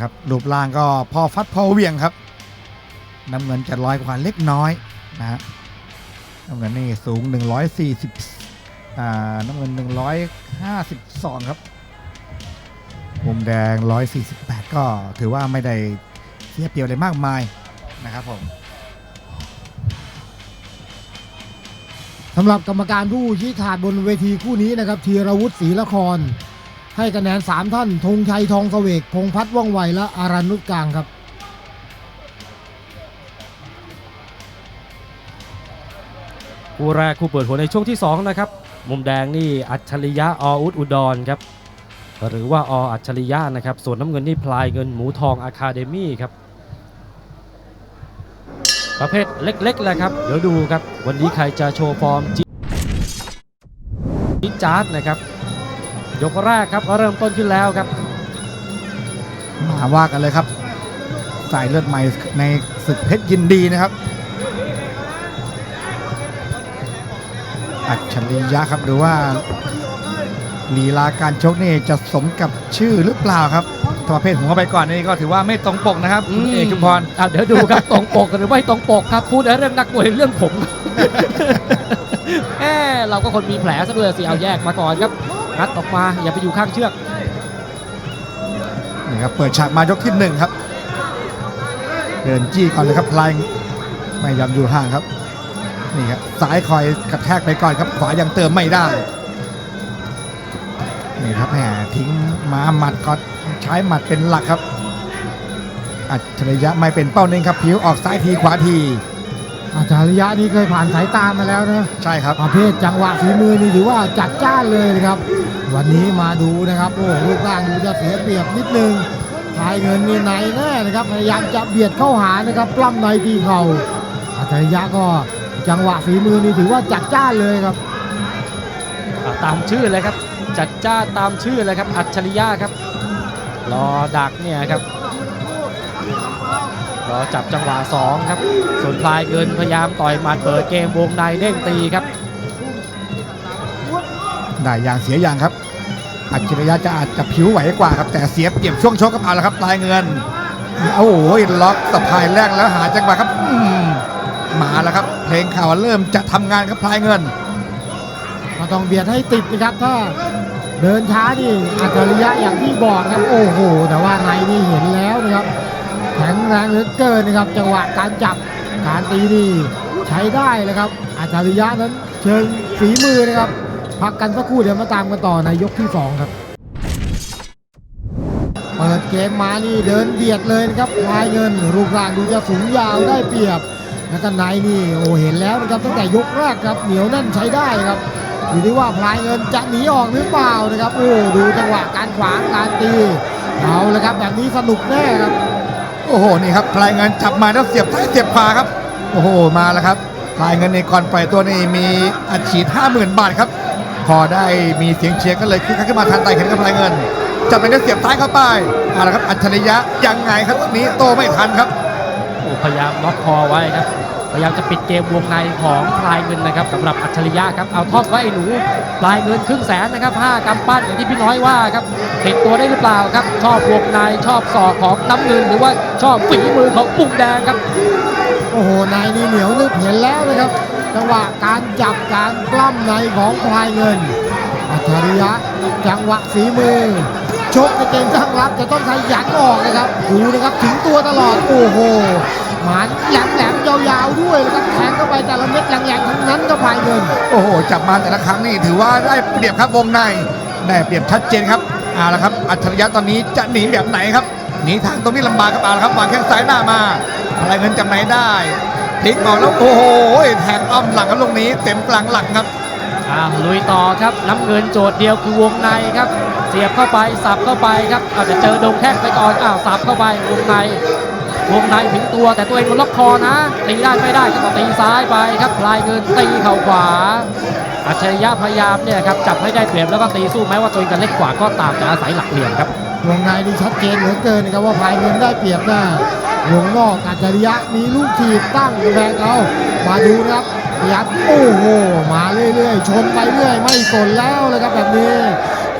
ครับรูปร่างก็พอฟัดพอเวียงครับน้ำเงินจะร้อยกว่าเล็กน้อยนะฮะน้ำเงินนี่สูง 140อ่าน้ำเงิน 152 ครับมุมแดง 148 ก็ถือว่าไม่ได้เสียเปรียบอะไรมากมายนะครับผมสำหรับกรรมการผู้ชี้ขาดบนเวทีคู่นี้นะครับธีรวุฒิศรีละคร ให้คะแนน 3 ท่านธงชัยทองเสวกพงษ์พัฒน์ว่องไวและอารันนุชกลางครับ คู่แรกคู่เปิดหัวในช่วงที่ 2 นะครับ มุมแดงนี่อัจฉริยะออุดอุดรครับ หรือว่าออัจฉริยะนะครับ ส่วนน้ำเงินนี่พลายเงินหมูทองอะคาเดมี่ครับ ประเภทเล็กๆแหละครับ เดี๋ยวดูครับ วันนี้ใครจะโชว์ฟอร์มจิจิจาร์ดนะครับ ยกแรกครับเริ่มต้นขึ้นแล้วครับมาว่ากันเลยครับสายเลือดใหม่ในศึกเพชรยินดีนะครับ อัจฉริยะครับหรือว่าลีลาการชกนี่จะสมกับชื่อหรือเปล่าครับถ้าประเภทหัวไปก่อนนี่ก็ถือว่าไม่ตรงปกนะครับคุณเอกชุมพรอะเดี๋ยวดูครับตรงปกหรือไม่ตรงปกครับพูดเรื่องนักมวยเรื่องผมแหมเราก็คนมีแผลซะด้วยสิเอาแยกมาก่อนครับ งัดออกมาอย่าไปอยู่ข้างเชือกนี่ครับเปิดฉากมายกที่หนึ่งครับ เดินจี้ก่อนเลยครับพลายไม่ยอมอยู่ห่างครับนี่ครับซ้ายคอยกระแทกไปก่อนครับขวายังเติมไม่ได้นี่ครับแหมทิ้งมาหมัดก็ใช้หมัดเป็นหลักครับ อัจฉริยะไม่เป็นเป้าเน้นครับผิวออกซ้ายทีขวาที อาจารยะนี่เคยผ่านสายตามาแล้วนะใช่ครับประเภทจังหวะฝีมือนี่ถือว่าจัดจ้านเลยนะครับ วันนี้มาดูนะครับโอ้รูปร่างดูจะเสียเปรียบนิดนึงทายเงินนี่ในแน่นะครับพยายามจะเบียดเข้าหานะครับปล้ำในตีเข่าอาจารยะก็จังหวะฝีมือนี่ถือว่าจัดจ้านเลยครับอะตามชื่อเลยครับ จัดจ้านตามชื่อเลยครับ อัจฉริยะครับรอดักเนี่ยครับ รอจับจังหวะสองครับส่วนพลายเงินพยายามต่อยหมัดเปิดเกมวงในเด้งตีครับ ได้อย่างเสียอย่างครับ อัจฉริยะจะอาจจะผิวไหวกว่าครับแต่เสียเปรียบช่วงชกกับเอาละครับลายเงินโอ้โหล็อกสะพายแรกแล้วหาจังหวะครับอืมมาแล้วครับ เพลงข่าวเริ่มจะทำงานครับพลายเงิน ก็ต้องเบียดให้ติดนะครับถ้าเดินช้านี่อัจฉริยะอย่างที่บอกครับโอ้โห แต่ว่าในนี่เห็นแล้วนะครับ แข็งแรงเหลือเกินนะครับจังหวะการจับการตีนี่ใช้ได้เลยครับอัจฉริยะนั้นเชิงฝีมือนะครับ พักกันสักครู่เดี๋ยวมาตามกันต่อในยกที่สองครับ เปิดเกมมานี่เดินเบียดเลยนะครับพลายเงิน รูปร่างดูจะสูงยาวได้เปรียบแล้วก็ในนี่โอ้เห็นแล้วนะครับตั้งแต่ยกแรกครับเหนียวแน่นใช้ได้ครับอยู่ที่ว่าพลายเงินจะหนีออกหรือเปล่านะครับโอ้ดูจังหวะการขวางการตีเอาเละครับแบบนี้สนุกแน่ครับ โอ้โหนี่ครับพลายเงินจับมาแล้วเสียบซ้ายเสียบขวาครับ โอ้โหมาแล้วครับพลายเงินในก่อนปล่อยตัวนี่มีอัดฉีด50,000บาทครับ พอได้มีเสียงเชียร์ก็เลยคึกคักขึ้นมาทันใดเห็นกับพลายเงินจับไปแล้วเสียบซ้ายเข้าไปเอาละครับอัจฉริยะยังไงครับตอนนี้โตไม่ทันครับโอ้พยายามล็อกคอไว้ครับ พยายามจะปิดเกมวงในของพลายเงินนะครับสำหรับอัจฉริยะครับเอาท่องไว้ไอ้หนูพลายเงินครึ่งแสนนะครับห้ากำปั้นอย่างที่พี่น้อยว่าครับติดตัวได้หรือเปล่าครับ ชอบวงในชอบศอกของน้ำเงิน หรือว่าชอบฝีมือของปุ่งแดงครับ โอ้โหนายนี่เหนียวนึกเห็นแล้วนะครับ จังหวะการจับการกล้ำในของพลายเงิน อัจฉริยะจังหวะฝีมือ ชกในเกมตั้งรับ จะต้องขยันออกนะครับดูนะครับถึงตัวตลอดโอ้โหหมานแหลมแหลมยาวๆด้วยนะครับแทงเข้าไปแต่ละเม็ดแหลมๆทั้งนั้นก็พายเงินโอ้โหจับมาแต่ละครั้งนี่ถือว่าได้เปรียบครับวงในได้เปรียบชัดเจนครับเอาละครับ อัจฉริยะตอนนี้จะหนีแบบไหนครับหนีทางตรงนี้ลำบากครับเอาละครับวางแข้งซ้ายหน้ามาอะไรเงินจำไหนได้พลิกออกแล้วโอ้โหแทงอ้อมหลังครับลูกนี้เต็มกลางหลังครับ อ่าลุยต่อครับน้ำเงินโจทย์เดียวคือวงในครับ เสียบเข้าไปสับเข้าไปครับอาจจะเจอดงแข้งไปก่อนอ้าวสับเข้าไปวงในวงในถึงตัวแต่ตัวเองมันล็อกคอนะตีได้ไม่ได้ก็ต้องตีซ้ายไปครับพลายเงินตีเข่าขวาอัจฉริยะพยายามเนี่ยครับจับให้ได้เปรียบแล้วก็ตีสู้แม้ว่าตัวเองจะเล็กกว่าก็ตามจะอาศัยหลักเหลี่ยมครับวงในนี่ชัดเจนเหลือเกินนะครับว่าพลายเงินได้เปรียบน้าวงนอกอัจฉริยะมีลูกถีบตั้งกำแพงเอามาดูนะครับ ยายามโอ้โหมาเรื่อยๆ ชนไปเรื่อย ไม่สนแล้วเลยครับแบบนี้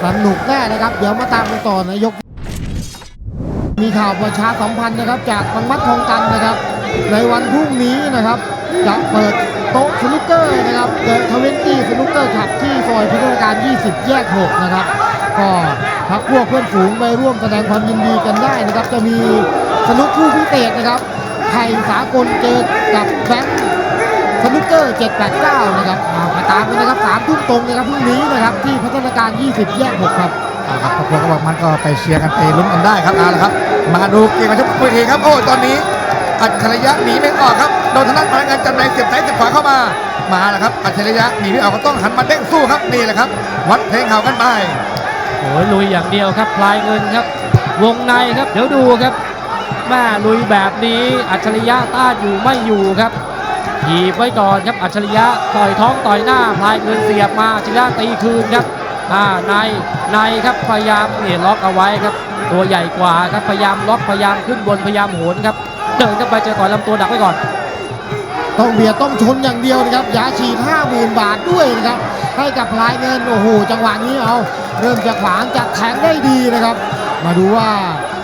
สนุกแน่นะครับ เดี๋ยวมาตามกันต่อในยก มีข่าวประชาสัมพันธ์นะครับ จากบางมัดทองตันนะครับ ในวันพรุ่งนี้นะครับจะเปิดโต๊ะสนุกเกอร์นะครับเดอะทเวนตี้สนุกเกอร์ขับที่ซอยพัฒนาการ 20 แยก 6 นะครับ ก็พักพวกเพื่อนฝูงไปร่วมแสดงความยินดีกันได้นะครับ จะมีสนุกคู่พิเศษนะครับไทยสากลเจอกับแบงค์ สนุกเกอร์ 789 นะครับอ่ามาตามกันนะครับสามทุ่มตรงนะครับพรุ่งนี้นะครับที่พัฒนาการ 20 แยก 6 ครับเอาครับครอบครัวก็บอกมันก็ไปเชียร์กันไปลุ้นกันได้ครับเอาละครับ มาดูเกมกันทุกเวทีครับ โอ้ตอนนี้ อัจฉริยะหนีไม่ออกครับโดนทางด้านพนักงานจำในายเสียบซ้ายเสียบขวาเข้ามามาแล้วครับอัจฉริยะหนีไม่ออกก็ต้องหันมาเด้งสู้ครับนี่แหละครับ วัดเพลงเข่ากันไปโอ้ยลุยอย่างเดียวครับพลายเงินครับ วงในครับเดี๋ยวดูครับแม่ลุยแบบนี้อัจฉริยะต้านอยู่ไม่อยู่ครับ ถีบไว้ก่อนครับอัจฉริยะต่อยท้องต่อยหน้าพลายเงินเสียบมาอัจฉริยะตีคืนครับอ่าในในครับพยายามเนี่ยล็อกเอาไว้ครับ ตัวใหญ่กว่าครับพยายามล็อกพยายามขึ้นบนพยายามโหนครับเดินเข้าไปเจอต่อยลำตัวดักไว้ก่อน ต้องเบียดต้องชนอย่างเดียวนะครับยาฉีด50,000 บาทด้วยนะครับให้กับพลายเงินโอ้โหจังหวะนี้เอา เริ่มจะขวางจะแทงได้ดีนะครับ มาดูว่า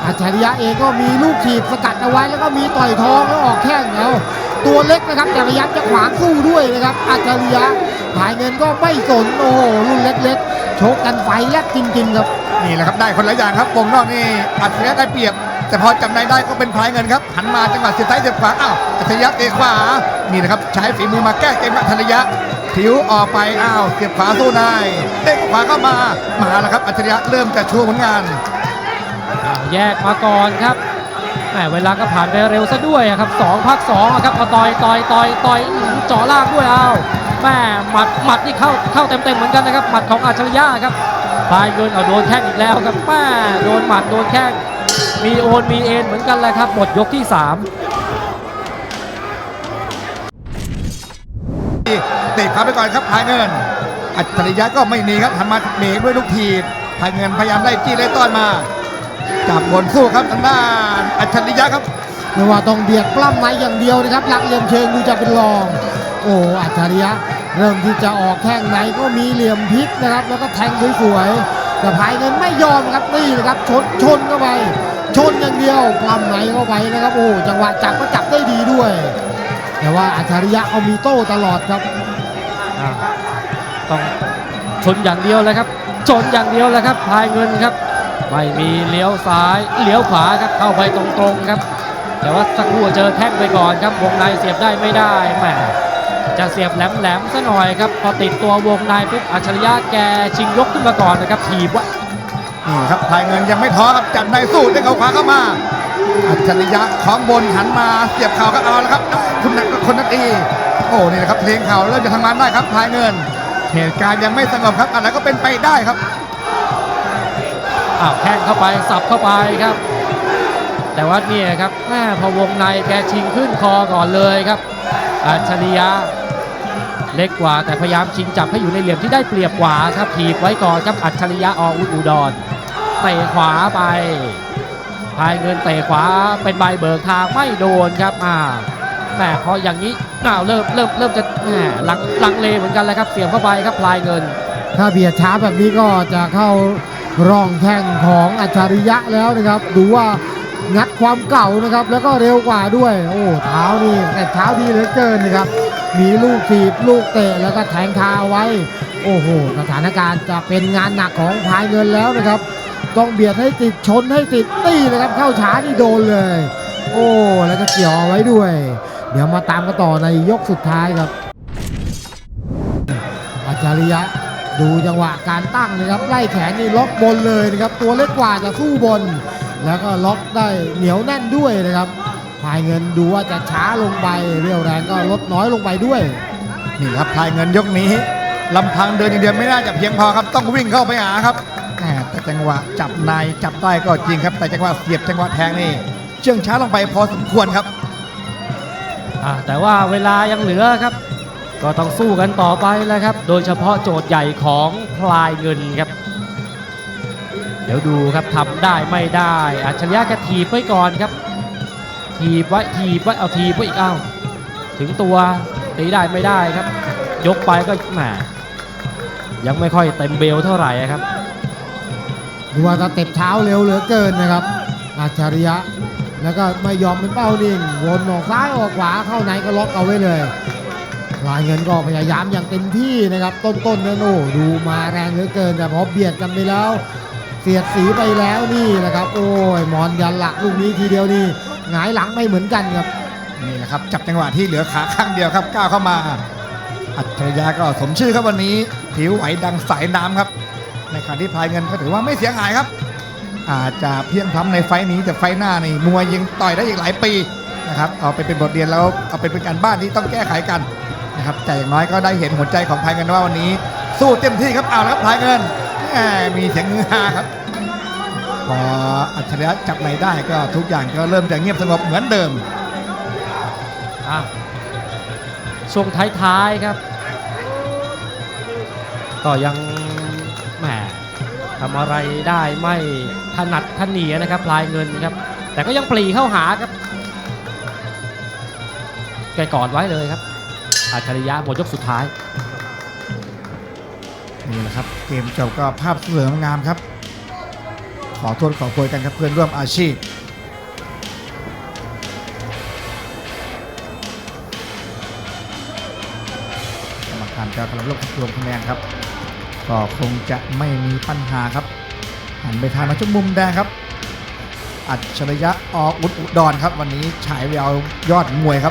อัจฉริยะเองก็มีลูกถีบสกัดเอาไว้แล้วก็มีต่อยท้องแล้วออกแข้งเอา ตัวเล็กนะครับแต่พยายามจะขวางสู้ด้วยนะครับอัจฉริยะพลายเงินก็ไม่สนโอ้โหรุ่นเล็กๆชกกันไฟแลบจริงๆครับนี่แหละครับได้คนละอย่างครับวงนอกนี่อัจฉริยะได้เปรียบ แต่พอจำในายได้ก็เป็นพลายเงินครับหันมาจังหวะเสียบซ้ายเสียบขวาอ้าวอัจฉริยะเตะขวานี่นะครับใช้ฝีมือมาแก้เกมครับอัจฉริยะผิวออกไปอ้าวเสียบขวาสู้นายเตะขวาเข้ามามาแล้วครับอัจฉริยะเริ่มจะโชว์ผลงานอ้าวแยกมาก่อนครับ แหมเวลาก็ผ่านไปเร็วซะด้วยครับสองพักสองครับเอาต่อยต่อยต่อยต่อยจ่อล่างด้วยเอาแม่หมัดหมัดนี่เข้าเข้าเต็มๆเหมือนกันนะครับหมัดของอัจฉริยะครับพายเงินเอาโดนแข้งอีกแล้วครับแม่โดนหมัดโดนแข้งมีโอนมีเอ็นเหมือนกันแหละครับหมดยกที่สามเตะขาไปก่อนครับพายเงิน อัจฉริยะก็ไม่หนีครับหันมาเบรกด้วยลูกทีพายเงินพยายามไล่จี้ไล่ต้อนมา จับบนสู้ครับทางด้านอัจฉริยะครับไม่ว่าต้องเบียดปล้ำในอย่างเดียวนะครับหลักเหลี่ยมเชิงดูจะเป็นรอง โอ้อัจฉริยะเริ่มที่จะออกแข้งในก็มีเหลี่ยมพลิกนะครับ แล้วก็แทงสวยๆแต่ภายเงินไม่ยอมครับนี่นะครับชนชนเข้าไป ชนอย่างเดียวปล้ำในเข้าไปนะครับโอ้จังหวะจับก็จับได้ดีด้วย แต่ว่าอัจฉริยะเอามีโต้ตลอดครับอ่าต้องชนอย่างเดียวเลยครับชนอย่างเดียวเลยครับพายเงินครับ ไม่มีเลี้ยวซ้ายเลี้ยวขวาครับเข้าไปตรงๆครับ แต่ว่าสักครู่เจอแข้งไปก่อนครับวงในเสียบได้ไม่ได้แหมจะเสียบแหลมๆซะหน่อยครับพอติดตัววงในปุ๊บอัจฉริยะแกชิงยกขึ้นมาก่อนนะครับถีบว่านี่ครับพายเงินยังไม่ท้อครับจับในสู้ได้เขาขวาเข้ามา อัจฉริยะของบนหันมาเสียบเข่าก็เอาแล้วครับคุณนักคนนักตีโอ้นี่นะครับเพลงเข่าเริ่มจะทำงานได้ครับพายเงิน เหตุการณ์ยังไม่สงบครับอะไรก็เป็นไปได้ครับ อ้าวแข้งเข้าไปสับเข้าไปครับ แต่ว่าเนี่ยครับแม่พอวงในแกชิงขึ้นคอก่อนเลยครับ อัจฉริยะเล็กกว่าแต่พยายามชิงจับให้อยู่ในเหลี่ยมที่ได้เปรียบกว่าครับถีบไว้ก่อนครับอัจฉริยะออุดอุดรเตะขวาไปพายเงินเตะขวาเป็นใบเบิกทางไม่โดนครับอ่าแหมพออย่างนี้อ้าวเริ่มเริ่มเริ่มจะแหมลังลังเลเหมือนกันแล้วครับเสียบเข้าไปครับพลายเงิน ถ้าเบียดช้าแบบนี้ก็จะเข้า ร่องแข้งของอัจฉริยะแล้วนะครับ ดูว่างัดความเก่านะครับ แล้วก็เร็วกว่าด้วย โอ้เท้านี่แต่เท้าดีเหลือเกินนะครับ มีลูกถีบลูกเตะแล้วก็แทงคาไว้ โอ้โหสถานการณ์จะเป็นงานหนักของพายเงินแล้วนะครับ ต้องเบียดให้ติดชนให้ติดตีนะครับ เข้าช้านี่โดนเลย โอ้แล้วก็เกี่ยวเอาไว้ด้วย เดี๋ยวมาตามกันต่อในยกสุดท้ายครับ อัจฉริยะ ดูจังหวะการตั้งนะครับไล่แขนนี่ล็อกบนเลยนะครับตัวเล็กกว่าจะสู้บน แล้วก็ล็อกได้เหนียวแน่นด้วยนะครับพายเงินดูว่าจะช้าลงไปเรี่ยวแรงก็ลดน้อยลงไปด้วยนี่ครับพายเงินยกนี้ลำพังเดินอย่างเดียวไม่น่าจะเพียงพอครับต้องวิ่งเข้าไปหาครับแหมแต่จังหวะจับในจับได้ก็จริงครับ แต่จังหวะเสียบจังหวะแทงนี่เชื่องช้าลงไปพอสมควรครับอ่าแต่ว่าเวลายังเหลือครับ ก็ต้องสู้กันต่อไปแล้วครับ โดยเฉพาะโจทย์ใหญ่ของพลายเงินครับ เดี๋ยวดูครับทำได้ไม่ได้ อัจฉริยะกระถีบไว้ก่อนครับ ถีบไว้ถีบไว้เอาถีบไว้อีกเอ้าถึงตัวตีได้ไม่ได้ครับ ยกไปก็แหมยังไม่ค่อยเต็มเบลเท่าไหร่ครับดูว่าสเต็ปเท้าเร็วเหลือเกินนะครับอัจฉริยะแล้วก็ไม่ยอมเป็นเป้านิ่งวนออกซ้ายออกขวาเข้าในก็ล็อกเอาไว้เลย ลายเงินก็พยายามอย่างเต็มที่นะครับ ต้นๆนะโน่ดูมาแรงเหลือเกิน แต่พอเบียดกันไปแล้ว เสียดสีไปแล้วนี่นะครับ โอ้ยมอนยันหลักลูกนี้ทีเดียวนี่หงายหลังไม่เหมือนกันครับนี่แหละครับจับจังหวะที่เหลือขาข้างเดียวครับก้าวเข้ามา อัจฉริยะก็สมชื่อครับวันนี้ ผิวไหวดังสายน้ำครับ ในขณะที่พายเงินก็ถือว่าไม่เสียหายครับ อาจจะเพียงพล้ำในไฟนี้แต่ไฟหน้านี่มวยยังต่อยได้อีกหลายปีนะครับเอาไปเป็นบทเรียนแล้วเอาไปเป็นการบ้านที่ต้องแก้ไขกัน นะครับแต่อย่างน้อยก็ได้เห็นหัวใจของพายเงินว่าวันนี้ สู้เต็มที่ครับเอาล้วครับพายเงินมีเสียงฮือฮาครับพออัจฉริยะจับในได้ก็ทุกอย่างก็เริ่มจะเงียบสงบเหมือนเดิมอะช่วงท้ายๆครับ ก็ยังแหมทำอะไรได้ไม่ถนัดถนีนะครับพลายเงินครับ แต่ก็ยังปรีเข้าหาครับแกกอดไว้เลยครับ อัจฉริยะหมดยกสุดท้าย นี่แหละครับ เกมจบก็ภาพสวยงามครับ ขอโทษขอโพยกันครับเพื่อนร่วมอาชีพกรรมการก็กำลังรวบรวมคะแนนครับ ก็คงจะไม่มีปัญหาครับหันไปทางนักชกมุมแดงครับ อัจฉริยะออุดอุดรครับ วันนี้ฉายแววยอดมวยครับ